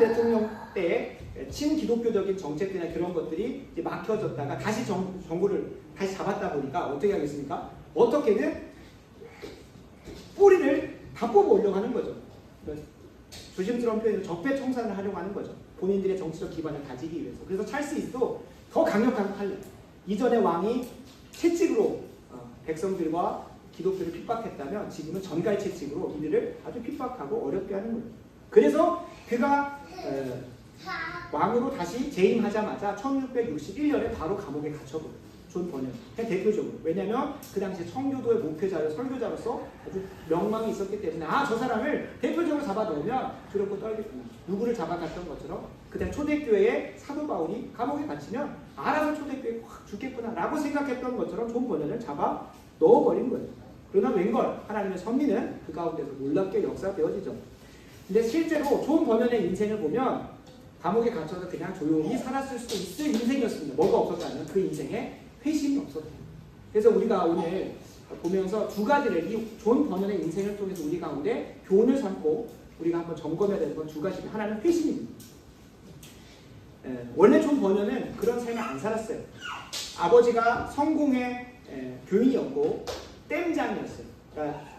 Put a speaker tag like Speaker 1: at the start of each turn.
Speaker 1: 대통령 때 친기독교적인 정책들이나 그런 것들이 막혀졌다가 다시 정, 정부를 다시 잡았다 보니까 어떻게 하겠습니까? 어떻게든 뿌리를 다 뽑아 올려고 하는 거죠. 그러니까 조심스러운 표현으로 적폐청산을 하려고 하는 거죠. 본인들의 정치적 기반을 가지기 위해서. 그래서 찰스이도 더 강력한 칼. 이전에 왕이 채찍으로 어, 백성들과 기독교를 핍박했다면 지금은 전갈 채찍으로 이들을 아주 핍박하고 어렵게 하는 거예요. 그래서 그가 어, 왕으로 다시 재임하자마자 1661년에 바로 감옥에 갇혀버려요. 존. 그냥 대표적으로. 왜냐면 그 당시에 청교도의 목회자로 설교자로서 아주 명망이 있었기 때문에 아 저 사람을 대표적으로 잡아놓으면 두렵고 떨겠구나. 누구를 잡아갔던 것처럼 그때 초대교회의 사도 바울이 감옥에 갇히면 알아서 초대교회 확 죽겠구나 라고 생각했던 것처럼 존 버년을 잡아 넣어버린 거예요. 그러나 웬걸 하나님의 섭리는 그 가운데서 놀랍게 역사되어지죠. 근데 실제로 존 버년의 인생을 보면 감옥에 갇혀서 그냥 조용히 살았을 수도 있을 인생이었습니다. 뭐가 없었다면 그 인생에 회심이 없었대요. 그래서 우리가 오늘 보면서 두 가지를 이 존 버년의 인생을 통해서 우리 가운데 교훈을 삼고 우리가 한번 점검해야 되는 건 두 가지입니다. 하나는 회심입니다. 에, 원래 존 버년은 그런 삶을 안 살았어요. 아버지가 성공의 에, 교인이었고 땜장이었어요. 그러니까